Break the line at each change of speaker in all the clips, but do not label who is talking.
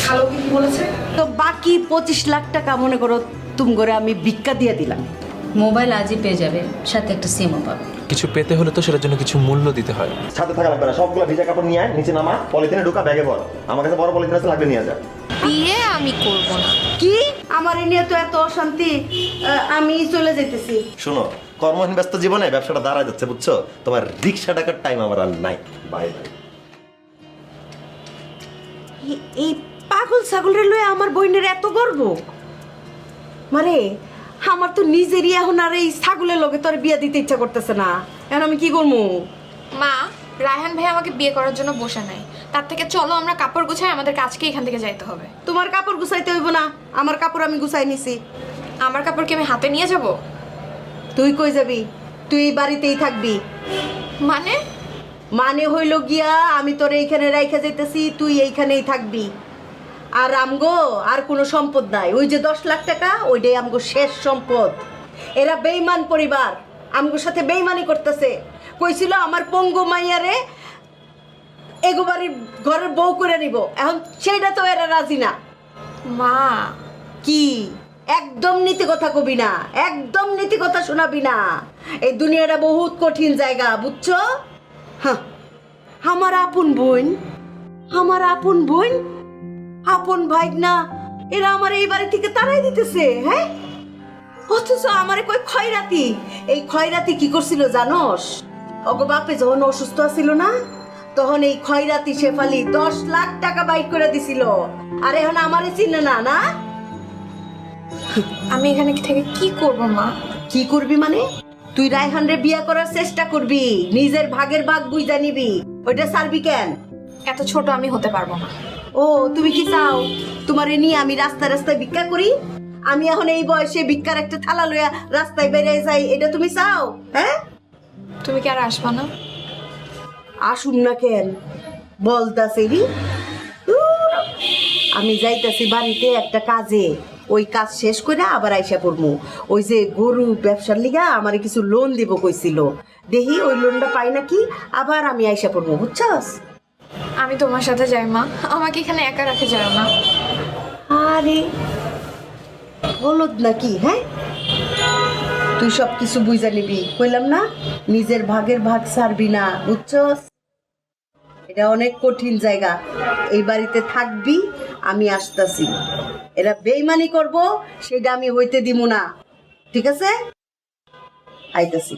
খালো কি বলেছে?
তো বাকি পঁচিশ লাখ টাকা মনে করো তুমি করে আমি ভিক্ষা দিয়ে দিলাম।
মোবাইল আজই পেয়ে যাবে সাথে একটা সিমও পাবে।
কিছু পেতে হলে তো সেটার জন্য কিছু মূল্য দিতে হয়।
সাথে থাকা লাগবে না সবগুলো ভিজা কাপড় নিয়ে আয় নিচে নামা পলিথিনে ঢুকা ব্যাগে ভর আমার কাছে বড় পলিথিন আছে লাগবে নিয়ে যা।
বিয়ে আমি করব না।
কি? আমার এ নিয়ে তো এত অশান্তি আহ, আমি চলে যেতেছি
শোনো কর্মহীন ব্যস্ত জীবনে ব্যবসাটা দাঁড়া যাচ্ছে বুঝছ? তোমার রিক্সা টাকার টাইম আমার আর নাই বাই বাই।
এই পাগল ছাগলের লয়ে আমার বইনের এত গর্ব? মানে আমার তো নিজেরই এখন আর এই ছাগলের লগে তোর বিয়া দিতে ইচ্ছা করতেছে না। এখন আমি কি করব
মা রায়হান ভাই আমাকে বিয়ে করার জন্য বসে নাই। তার থেকে চলো আমরা কাপড় গুছাই আমাদের কাজকে এখান থেকে যাইতে হবে।
তোমার কাপড় গুছাইতে হইব না আমার কাপড় আমি গুছাই নিছি।
আমার কাপড় কি আমি হাতে নিয়ে যাব?
তুই কই যাবি? তুই বাড়িতেই থাকবি।
মানে?
মানে হইল গিয়া আমি তোর এইখানে রাইখা যাইতেছি তুই এইখানেই থাকবি। আর আমগো আর কোনো সম্পদ নাই। ওই যে দশ লাখ টাকা ওইটাই আমগো শেষ সম্পদ। এরা বেইমান পরিবার। আমগোর সাথে বেইমানি করতেছে। কইছিল আমার পঙ্গু মাইয়ারে এগো বাড়ির ঘরের বউ করে নিব। এখন সেইটা তো এরা রাজি না।
মা।
কি? একদম নীতি কথা কবি না। একদম নীতি কথা শোনাবি না। এই দুনিয়াটা বহুত কঠিন জায়গা বুঝছ? হ্যাঁ। আমার আপন বোন। আমার আপন বোন। আপন ভাই না এরা আমার এই বাড়ি থেকে তাড়াই দিতেছে হ্যাঁ? অথচ আমারে কই খয়রাতি এই খয়রাতি কি করছিল জানোস? অগো বাপে যখন অসুস্থ ছিল না তখন এই খয়রাতি শেফালি দশ লাখ টাকা বাইক করে দিছিল। আর এখন আমারে চিনে না না?
আমি এখানে থেকে কি করব মা?
কি করবি মানে? তুই রায়হান রে বিয়ে করার চেষ্টা করবি নিজের ভাগের ভাগ বুঝা নিবি। ওইটা সারবি কেন?
এত ছোট আমি হতে পারব না।
ও তুমি কি চাও? তোমারে নিয়ে আমি রাস্তায় রাস্তায় ভিক্ষা করি? আমি এখন এই বয়সে ভিক্ষার একটা থালা লইয়া রাস্তায় বেরিয়ে যাই এটা তুমি চাও? হ্যাঁ?
তুমি কি আর আসবা না?
আসুম না কেন? বলতাছে আমি যাইতাছি বাড়িতে একটা কাজে। ওই কাজ শেষ করে আবার আইসা পড়মু। ওই যে গরু ব্যবসার লিগা আমার কিছু লোন দিব কইছিল। দেখি ওই লোনটা পাই নাকি আবার আমি আইসা পড়মু বুঝছস?
আমি তোমার সাথে যাই মা। আমাকে এখানে একা রাখে যাও না।
আরে হলুদ নাকি হ্যাঁ? তুই সব কিছু বুঝা নিবি কইলাম না? নিজের ভাগের ভাগ ছাড়বি না বুঝছস? এটা অনেক কঠিন জায়গা। এই বাড়িতে থাকবি, আমি আসতাছি। এরা বেইমানি করব, সেটা আমি হইতে দিব না। ঠিক আছে? আইতাছি।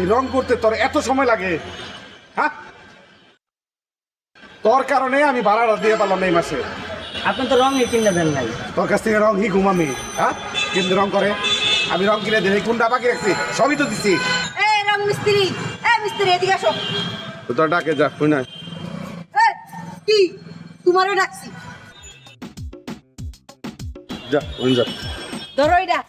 এই রং করতে তোর এত সময় লাগে হ্যাঁ? তোর কারণে আমি ভাড়াটা দিয়ে পারলাম এই মাসে।
আপনি তো রঙই কিনে দেন নাই।
তোর কাছ থেকে রং হি ঘুমামি হ্যাঁ? কিন্তু রং করে? আমি রং কিনে দিই কোনটা বাকি রাখছি? সবই তো দিচ্ছি
এই রং মিস্ত্রি এই মিস্ত্রি এদিকে আসো।
তো তোর ডাকে যা কই না
কি? তোমারও ডাকছি।
যা ওই যা।
ধরো এটা।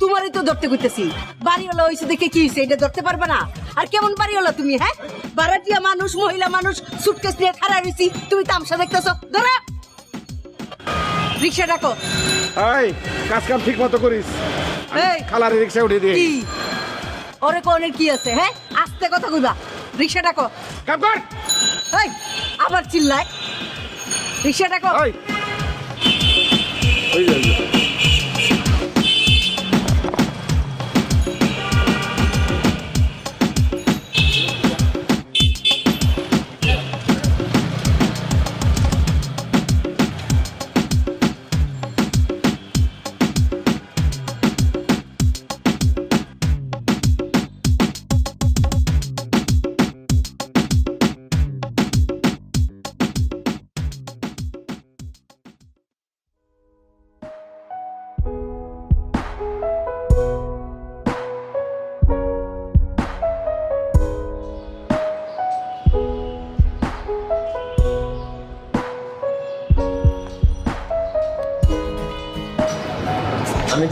তোমারই তো ধরতে কইতেছি। বাড়িওয়ালা হয়েছে দেখে কি হয়েছে এটা ধরতে পারবে না। আর কেমন বাড়িওয়ালা তুমি হ্যাঁ? বারাটিয়া মানুষ মহিলা মানুষ সুটকেস নিয়ে খাড়া রয়েছি তুমি তামসা দেখতেছো। ধরো। রিক্সা ডাকো।
এই কাজ কাম ঠিক মতো করিস
এই।
খালারে রিক্সা উঠে দিয়ে
কি? ওরে কোনের কি আছে হ্যাঁ? আস্তে কথা কইবা। রিক্সা ডাকো।
কাম কর।
এই আবার চিল্লায়। রিক্সা ডাকো।
ওই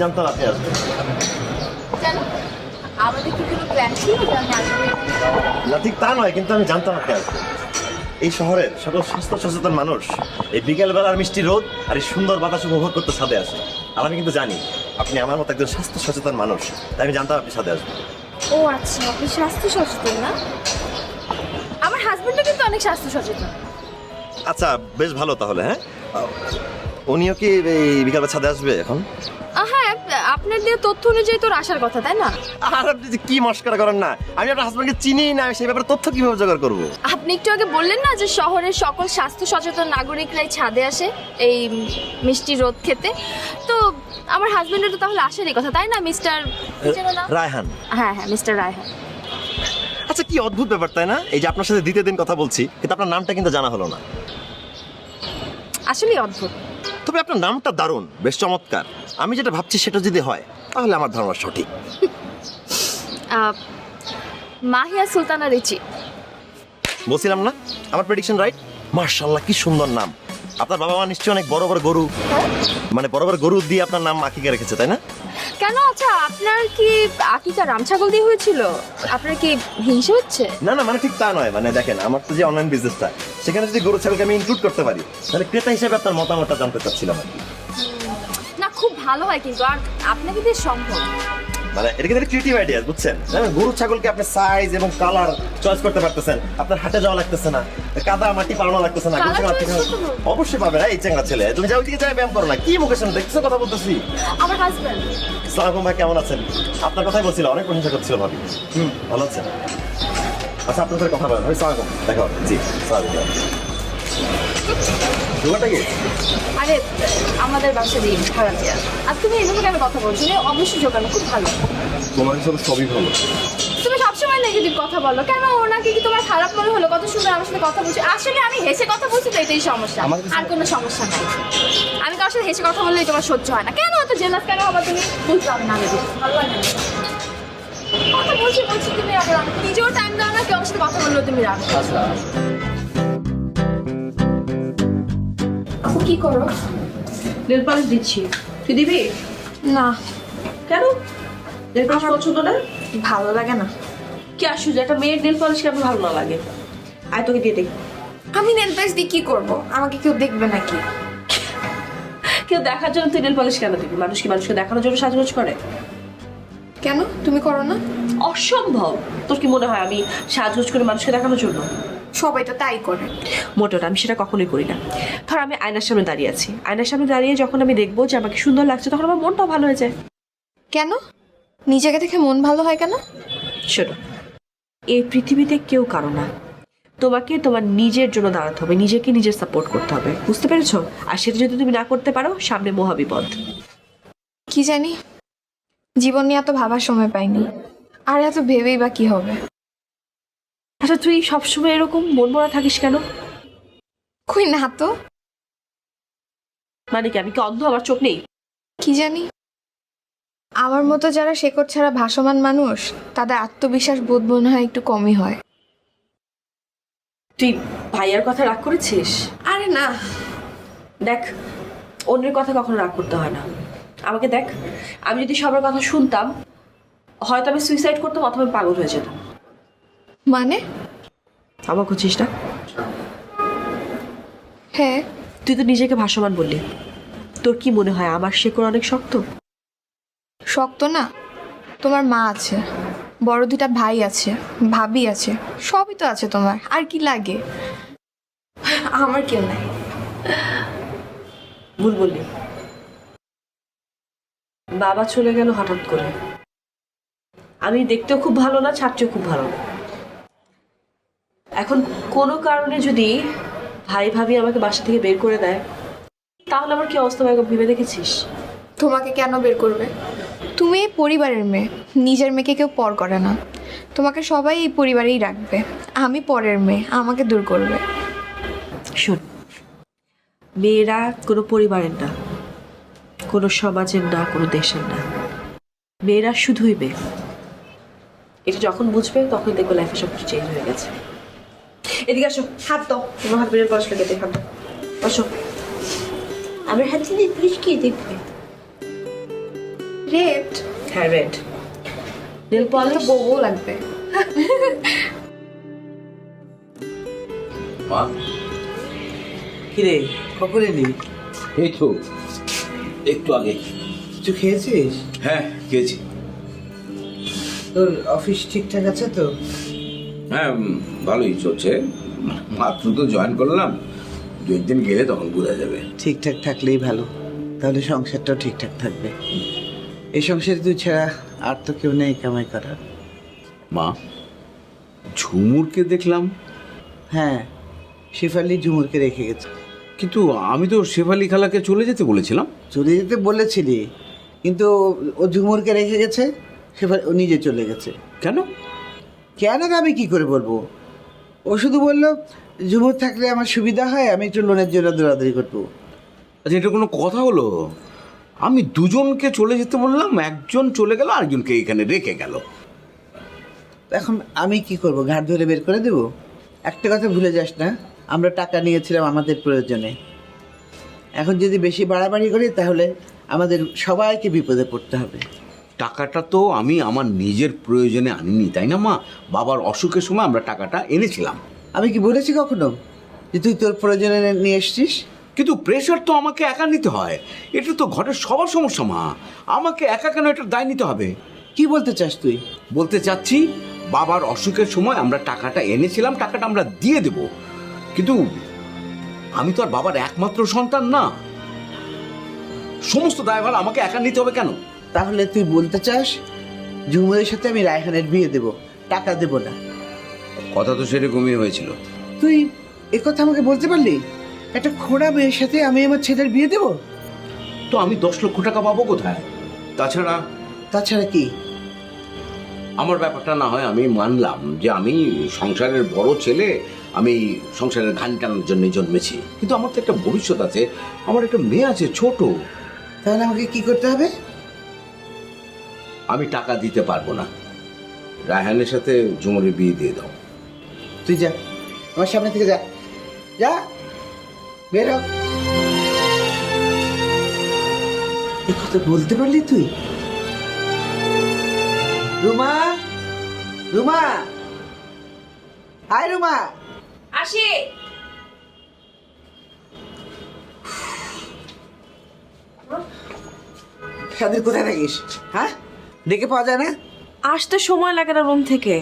যে
আমি
আসব
না ঠিক তা নয় কিন্তু আমি জানতাম আপনি আসবেন। এই শহরের সকল স্বাস্থ্য সচেতন মানুষ এই বিকেলবেলার মিষ্টি রোদ আর এই সুন্দর বাতাস উপভোগ করতে ছাদে আসে। আর আমি কিন্তু জানি আপনি আমার মতো একজন স্বাস্থ্য সচেতন মানুষ তাই আমি জানতাম আপনি ছাদে আসবেন।
ও আচ্ছা আপনি স্বাস্থ্য সচেতন না? আমার হাজবেন্ডও কিন্তু অনেক স্বাস্থ্য সচেতন।
আচ্ছা বেশ ভালো তাহলে হ্যাঁ? উনিও কি এই বিকালবেলা ছাদে আসবে এখন?
হ্যাঁ আপনার দিয়ে তথ্য অনুযায়ী তোর আসার কথা তাই না?
আর আপনি যে কি মস্করা করেন না আমি আপনার হাজব্যান্ডকে চিনি না আমি সেই ব্যাপারে তথ্য কীভাবে জোগাড় করব?
আপনি একটু আগে বললেন না যে শহরের সকল স্বাস্থ্য সচেতন নাগরিকরাই ছাদে আসে এই মিষ্টি রোদ খেতে? তো আমার হাজবেন্ডের তো তাহলে আসারই কথা তাই না মিস্টার
রায়হান।
হ্যাঁ হ্যাঁ মিস্টার রায়হান।
আচ্ছা কি অদ্ভুত ব্যাপার তাই না? এই যে আপনার সাথে দ্বিতীয় দিন কথা বলছি কিন্তু আপনার নামটা কিন্তু জানা হলো না।
আসলেই অদ্ভুত।
তবে আপনার নামটা দারুণ বেশ চমৎকার। আমি যেটা ভাবছি সেটা যদি হয় তাহলে আমার ধারণা সঠিক।
মাহিয়া সুলতানা রিচি।
বলছিলাম না? আমার প্রেডিকশন রাইট মার্শাল্লাহ কি সুন্দর নাম। আপনার বাবা মা নিশ্চয়ই অনেক বড় বড় গরু। মানে বড় বড় গরু দিয়ে আপনার নাম মাখিকে রেখেছে তাই না?
কেন আচ্ছা আপনার কি আকিকা রাম ছাগল দিয়ে হয়েছিল? আপনার কি হিংসা হচ্ছে?
না না মানে ঠিক তা নয় মানে দেখেন আমার তো যে অনলাইন বিজনেসটা সেখানে যদি গরু ছাগলকে আমি ইনক্লুড করতে পারি তাহলে ক্রেতা হিসেবে আপনার মতামতটা জানতে চাচ্ছিলাম আর কি।
না খুব ভালো হয় কিন্তু আর আপনাকে দিয়ে সম্ভব।
মানে এটা কিন্তু ক্রিয়েটিভ আইডিয়া বুঝছেন? গরু ছাগলকে আপনি সাইজ এবং কালার চয়েস করতে পারতেছেন। আপনার হাটে যাওয়া লাগতেছে না কাদা মাটি পালানো লাগতেছে না? অবশ্যই পাবে এই চেঙ্গা ছেলে। তুমি যাও দিকে যাই ব্যায়াম করো না। কি মুখের সামনে দেখছ কথা বলতেছি?
আমার হাজবেন্ড
সালাম ভাই কেমন আছেন? আপনার কথাই বলছিল অনেক প্রশংসা করছিল ভাবি। হুম ভালো আছেন? আচ্ছা আপনার সাথে কথা বলেন। ভাই সালাম দেখা জি সালাম
আরে আমাদের বাসারই ভাড়া দেওয়া আর তুমি এভাবে কেন কথা বলছো? এ অবশ্যই জোগানো খুব ভালো।
তোমার হিসাবে সবই ভালো।
তুমি সবসময় নেগেটিভ কথা বলো। কেন ওনাকে কি তোমার খারাপ মনে হলো? কত সুন্দর আমার সাথে কথা বলছো। আসলে আমি হেসে কথা বলছি তো এটাই সমস্যা। আর কোনো সমস্যা নাই। আমি কারোর সাথে হেসে কথা বললেই তোমার সহ্য হয় না। কেন এত জেলাস কেন হবা তুমি বুঝলাম না আমি ভালো লাগে কথা বলছি বলছি তুমি আবার নিজেও টাইম দাও না কেউ সাথে কথা বললেও তুমি রাখো আপু কি করো?
নেল পালিশ দিচ্ছি। তুই দিবি?
না।
কেন? নেল পালিশ পছন্দ না?
ভালো লাগে না।
কি আশ্চর্য একটা মেয়ের নেল পালিশ কেমন ভালো না লাগে? আয় তোকে দিয়ে দেখি।
আমি নেল পালিশ দিয়ে কি করব? আমাকে কেউ দেখবে নাকি?
কেউ দেখার জন্য তুই নেল পালিশ কেন দিবি? মানুষ কি মানুষকে দেখানোর জন্য সাজগোজ করে?
কেন? তুমি করো না।
অসম্ভব। তোর কি মনে হয় আমি সাজগোজ করে মানুষকে দেখানোর জন্য?
সবাই তো তাই করে।
মোটেও না, আমি সেটা কখনোই করি না। ধর আমি আয়নার সামনে দাঁড়িয়ে আছি। আয়নার সামনে দাঁড়িয়ে যখন আমি দেখব যে আমাকে সুন্দর লাগছে তখন আমার মনটাও ভালো হয়ে যায়।
কেন? নিজেকে দেখে মন ভালো হয় কেন?
শোনো এই পৃথিবীতে কেউ কারও না। তোমাকে তোমার নিজের জন্য দাঁড়াতে হবে নিজেকে নিজের সাপোর্ট করতে হবে। বুঝতে পেরেছ? আর সেটা যদি তুমি না করতে পারো সামনে মহাবিপদ।
কি জানি? জীবন নিয়ে এত ভাবার সময় পাইনি। আর এত ভেবেই বা কি হবে?
আচ্ছা তুই সবসময় এরকম মন মরা থাকিস কেন?
কই না তো।
মানে কি আমি কি অন্ধ? আমার চোখ নেই?
কি জানি। আমার মতো যারা শেকড় ছাড়া ভাসমান মানুষ তাদের আত্মবিশ্বাস বোধ মনে হয় একটু কমই হয়।
তুই ভাইয়ার কথা রাগ করেছিস?
আরে না।
দেখ অন্যের কথা কখনো রাগ করতে হয় না। আমাকে দেখ আমি যদি সবার কথা শুনতাম হয়তো আমি সুইসাইড করতাম অথবা পাগল হয়ে যেতাম।
মানে?
আমার খুঁজিস না?
হ্যাঁ।
তুই তো নিজেকে ভাসমান বললি। তোর কি মনে হয় আমার শেকড় অনেক শক্ত?
শক্ত না তোমার মা আছে বড় দুটা ভাই আছে ভাবি আছে সবই তো আছে তোমার আর কি লাগে? আমার কেউ নাই।
ভুল বললি। বাবা চলে গেল হঠাৎ করে। আমি দেখতেও খুব ভালো না ছাত্রও খুব ভালো না। এখন কোনো কারণে যদি ভাই ভাবি আমাকে বাসা থেকে বের করে দেয় তাহলে আমার কি অবস্থা একবার ভেবে দেখেছিস?
তোমাকে কেন বের করবে? তুমি এই পরিবারের মেয়ে নিজের মেয়েকে কেউ পর করে না। তোমাকে সবাই এই পরিবারেই রাখবে। আমি পরের মেয়ে আমাকে দূর করবে।
শোন মেয়েরা কোনো পরিবারের না কোনো সমাজের না কোনো দেশের না। মেয়েরা শুধুই মেয়ে। এটা যখন বুঝবে তখন দেখবে লাইফে সব কিছু চেঞ্জ হয়ে গেছে। এদিকে আসো হাত দাও। তোমার হাত বেরোর পড়াশোনা কেটে হাত দাও। আসো আমার হাতে নিয়ে পুলিশ কে দেখবে?
রেড।
হ্যাঁ রেড। Nail polish.
বউ বউ লাগবে।
মা?
কিরে কখন এলি?
এই তো একটু আগে।
কিছু খেয়েছিস?
হ্যাঁ খেয়েছি।
তোর অফিস ঠিকঠাক আছে তো?
হ্যাঁ ভালোই চলছে। মাত্র তো জয়েন করলাম। দু একদিন গেলে তখন বোঝা যাবে।
ঠিকঠাক থাকলেই ভালো। তাহলে সংসারটাও ঠিকঠাক থাকবে। এই সংসারে তুই ছাড়া আর তো কেউ নেই কামাই করার।
মা ঝুমুরকে দেখলাম।
হ্যাঁ শেফালি ঝুমুরকে রেখে গেছে।
কিন্তু আমি তো শেফালি খালাকে চলে যেতে বলেছিলাম।
চলে যেতে বলেছিলি কিন্তু ও ঝুমুরকে রেখে গেছে শেফালি ও নিজে চলে গেছে।
কেন?
কেন আমি কি করে বলব? ও শুধু বলল ঝুমুর থাকলে আমার সুবিধা হয় আমি একটু লোনের জন্য দৌড়াদৌড়ি করব।
আচ্ছা এটা কোনো কথা হলো? আমি দুজনকে চলে যেতে বললাম একজন চলে গেল আরেকজনকে এখানে রেখে গেল।
এখন আমি কি করব? ঘাট ধরে বের করে দেব? একটা কথা ভুলে যাস না আমরা টাকা নিয়েছিলাম আমাদের প্রয়োজনে। এখন যদি বেশি বাড়াবাড়ি করি তাহলে আমাদের সবাইকে বিপদে পড়তে হবে।
টাকাটা তো আমি আমার নিজের প্রয়োজনে আনিনি তাই না মা? বাবার অসুখের সময় আমরা টাকাটা এনেছিলাম।
আমি কি বলেছি কখনো যে তুই তোর প্রয়োজনে নিয়ে এসছিস?
কিন্তু প্রেশার তো আমাকে একা নিতে হয়। এটা তো ঘরের সবার সমস্যা মা। আমাকে একা কেন এটার দায় নিতে হবে?
কি বলতে চাস তুই?
বলতে চাচ্ছি বাবার অসুখের সময় আমরা টাকাটা এনেছিলাম টাকাটা আমরা দিয়ে দেব। কিন্তু আমি তো আর বাবার একমাত্র সন্তান না। সমস্ত দায়ভার আমাকে একা নিতে হবে কেন?
তাহলে তুই বলতে চাস ঝুমুরের সাথে আমি রায়হানের বিয়ে দেব টাকা দেব না?
কথা তো সেরকমই হয়েছিল।
তুই এ কথা আমাকে বলতে পারলি? একটা খোড়া মেয়ের সাথে আমি আমার ছেলের বিয়ে দেব?
তো আমি দশ লক্ষ টাকা পাবো কোথায়? তাছাড়া?
তাছাড়া কি?
আমার ব্যাপারটা না হয় আমি মানলাম যে আমি সংসারের বড় ছেলে আমি সংসারের ঘান টানার জন্য জন্মেছি। কিন্তু আমার তো একটা ভবিষ্যৎ আছে আমার একটা মেয়ে আছে ছোট।
তাহলে আমাকে কি করতে হবে?
আমি টাকা দিতে পারব না। রায়হানের সাথে ঝুমুরের বিয়ে দিয়ে দাও।
তুই যা আমার সামনে থেকে যা। যা বের হ। এ কথা বলতে পারলি তুই? রুমা রুমা। হাই রুমা।
আসি।
সাদের কোথায় থাকিস? হ্যাঁ? ডেকে পাওয়া যায় না?
আসতে সময় লাগে না রুম থেকে।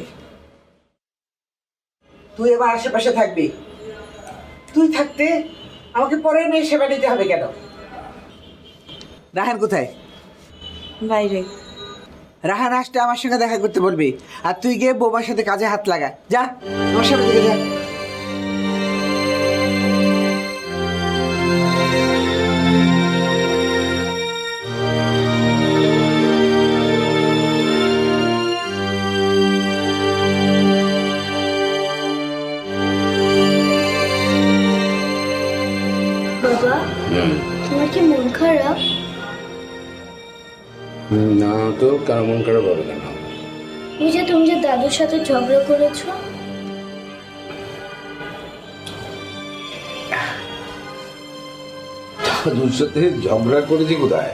তুই এবার আশেপাশে থাকবি। তুই থাকতে আমাকে পরে মেয়ে সেবা নিতে হবে কেন? রাহান কোথায়?
বাইরে।
রাহান আসতে আমার সঙ্গে দেখা করতে বলবি। আর তুই গিয়ে বৌমার সাথে কাজে হাত লাগা। যা আমার সামনে থেকে যা।
তো কেন মন খারাপ হবে কেন?
এই যে তুমি যে দাদুর সাথে ঝগড়া করেছ?
দাদুর সাথে ঝগড়া করেছি কোথায়?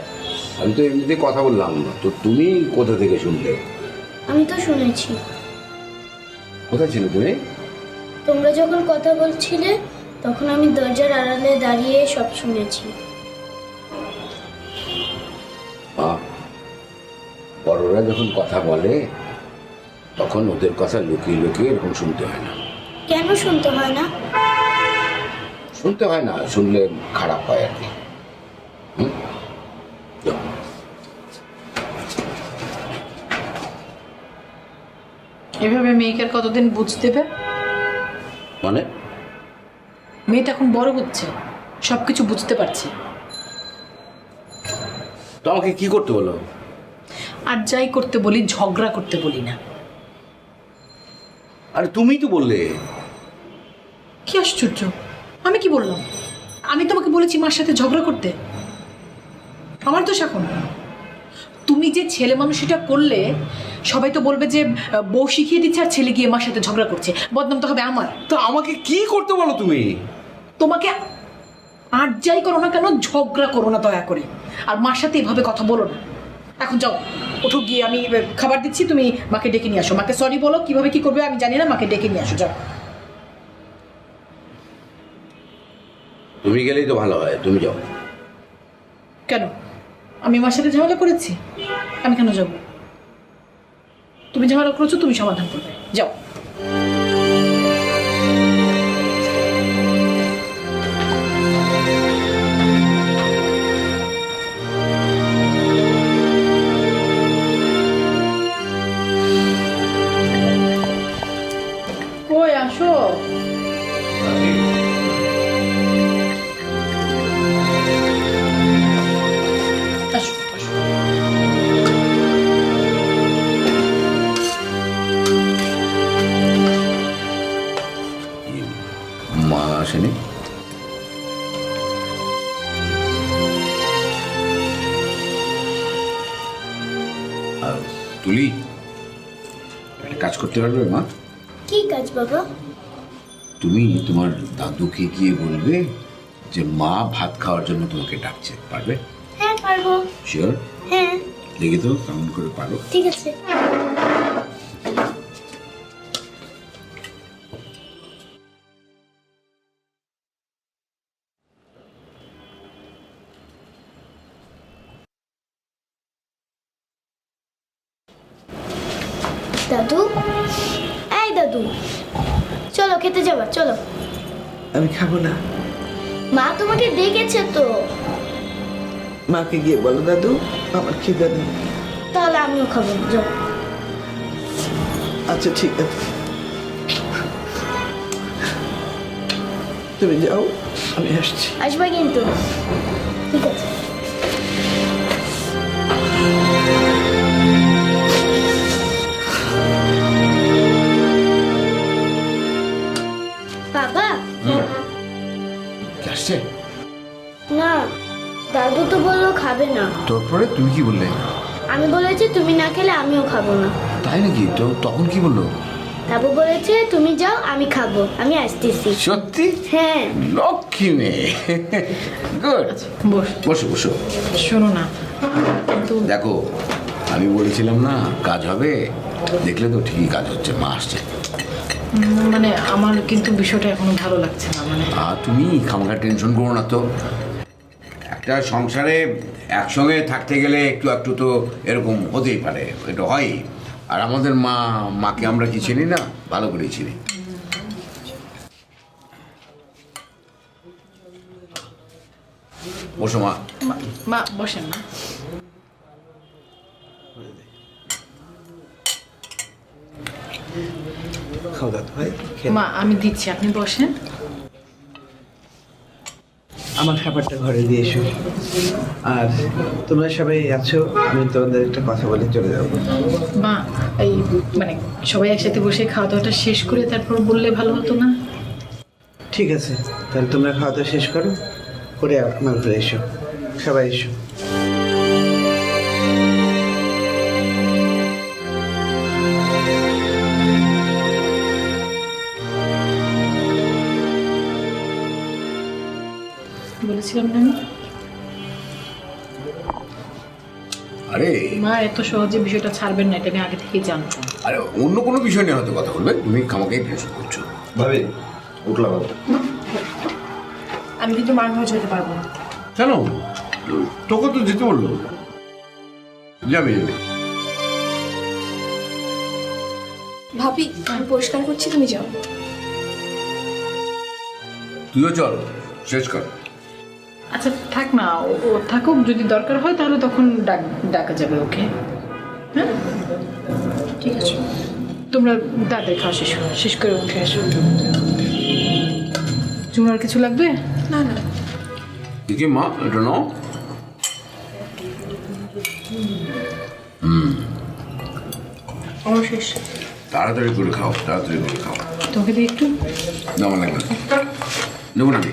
আমি তো এমনিতে কথা বললাম না। তো তুমি কোথা থেকে শুনলে?
আমি তো শুনেছি।
কোথায় ছিলে তুমি?
তোমরা যখন কথা বলছিলে তখন আমি দরজার আড়ালে দাঁড়িয়ে সব শুনেছি।
মা বড়রা যখন কথা বলে তখন ওদের কথা লুকিয়ে লুকিয়ে এরকম শুনতে হয় না।
কেন শুনতে হয় না?
শুনতে হয় না শুনলে খারাপ হয় আর কি।
এভাবে মেয়েকে আর কতদিন বুঝ দেবে?
মানে?
মেয়েটা এখন বড় হচ্ছে সব কিছু বুঝতে পারছে।
তো আমাকে কি করতে বলো?
আর যাই করতে বলি ঝগড়া করতে বলি না।
আরে তুমি তো বললে।
কি আশ্চর্য? আমি কি বললাম? আমি তোমাকে বলেছি মার সাথে ঝগড়া করতে। আমার দোষ এখন। তুমি যে ছেলে মানুষ এটা করলে সবাই তো বলবে যে বউ শিখিয়ে দিচ্ছে আর ছেলে গিয়ে মার সাথে ঝগড়া করছে। বদনাম তো হবে আমার।
তো আমাকে কি করতে বলো তুমি?
তোমাকে আর যাই করো না কেন ঝগড়া করো না দয়া করে। আর মার সাথে এভাবে কথা বলো না। এখন যাও। ওঠো গিয়ে আমি খাবার দিচ্ছি তুমি মাকে ডেকে নিয়ে আসো। মাকে সরি বলো কীভাবে কী করবে আমি জানি না মাকে ডেকে নিয়ে আসো যাও।
তুমি গেলেই তো ভালো হয় তুমি যাও।
কেন? আমি আমার সাথে ঝামেলা করেছি? আমি কেন যাব? তুমি ঝামেলা করেছ তুমি সমাধান করবে। যাও।
একটা কাজ করতে পারবে মা?
কি কাজ বাবা?
তুমি তোমার দাদুকে গিয়ে বলবে যে মা ভাত খাওয়ার জন্য তোমাকে ডাকছে পারবে?
হ্যাঁ পারব।
শিওর
হ্যাঁ।
দেখি তো কেমন করে পারো।
ঠিক আছে।
খাব না।
মা তোমাকে ডেকেছে তো।
মাকে গিয়ে বলো দাদু আমার খিদে নেই।
তাহলে আমিও খাব যাও।
আচ্ছা ঠিক আছে। তুমি যাও আমি আসছি।
আসবে কিন্তু। ঠিক আছে। দাদু তো বলল খাবে না।
তারপরে তুমি কি বললে?
আমি বলেছি তুমি না খেলে আমিও খাব না।
তাই নাকি? তো তখন কি বলল?
দাদু বলেছে তুমি যাও আমি খাব আমি আসতেছি।
সত্যি?
হ্যাঁ।
লক্ষ্মী মেয়ে। গুড।
বস।
বসো বসো।
শোনো না
দেখো আমি বলেছিলাম না কাজ হবে। দেখলে তো ঠিকই কাজ হচ্ছে মা আসছে।
মানে আমার কিন্তু বিষয়টা এখনও ভালো লাগছে না মানে
আর তুমি খামাখা টেনশন করো না তো। একটা সংসারে একসঙ্গে থাকতে গেলে একটু একটু তো এরকম হতেই পারে এটা হয় আর আমাদের মা মাকে আমরা কি চিনি না? ভালো করে চিনি। বসো মা।
মা- মা। বসেন না মা আমি দিচ্ছি আপনি বসেন।
আমার খাবারটা ঘরে দিয়ে এসো। আর তোমরা সবাই আছো আমি তোমাদের একটা কথা বলে চলে যাব।
মা এই মানে সবাই একসাথে বসে খাওয়া দাওয়াটা শেষ করে তারপর বললে ভালো হতো না?
ঠিক আছে তাহলে তোমরা খাওয়া দাওয়া শেষ করো করে আমার ঘরে এসো। সবাই এসো।
মা এত সহজে বিষয়টা ছাড়বেন না এটা আমি আগে থেকেই জানতাম।
আরে অন্য কোনো বিষয় নিয়ে হয়তো কথা বলবে তুমি খামাকেই টেনশন করছ।
ভাবি উঠলাম আমি।
আমি কিন্তু মার ঘরে যেতে পারব না।
কেন? তোকে তো যেতে বলল। যাবে যাবে।
ভাবি আমি পরিষ্কার করছি তুমি যাও।
তুইও চল শেষ কর।
আচ্ছা থাক না ও ও থাকুক যদি দরকার হয় তাহলে তখন ডাক ডাকা যাবে ওকে? হ্যাঁ? ঠিক আছে। তোমরা দাদের খাওয়া শেষ করো শেষ করে উঠে আসো। তোমার কিছু লাগবে?
না না।
দেখি মা এটা নাও।
আমার শেষ
তাড়াতাড়ি করে খাও তাড়াতাড়ি করে খাও।
তোমাকে দিয়ে একটু?
যেমন লাগবে দেবো নাকি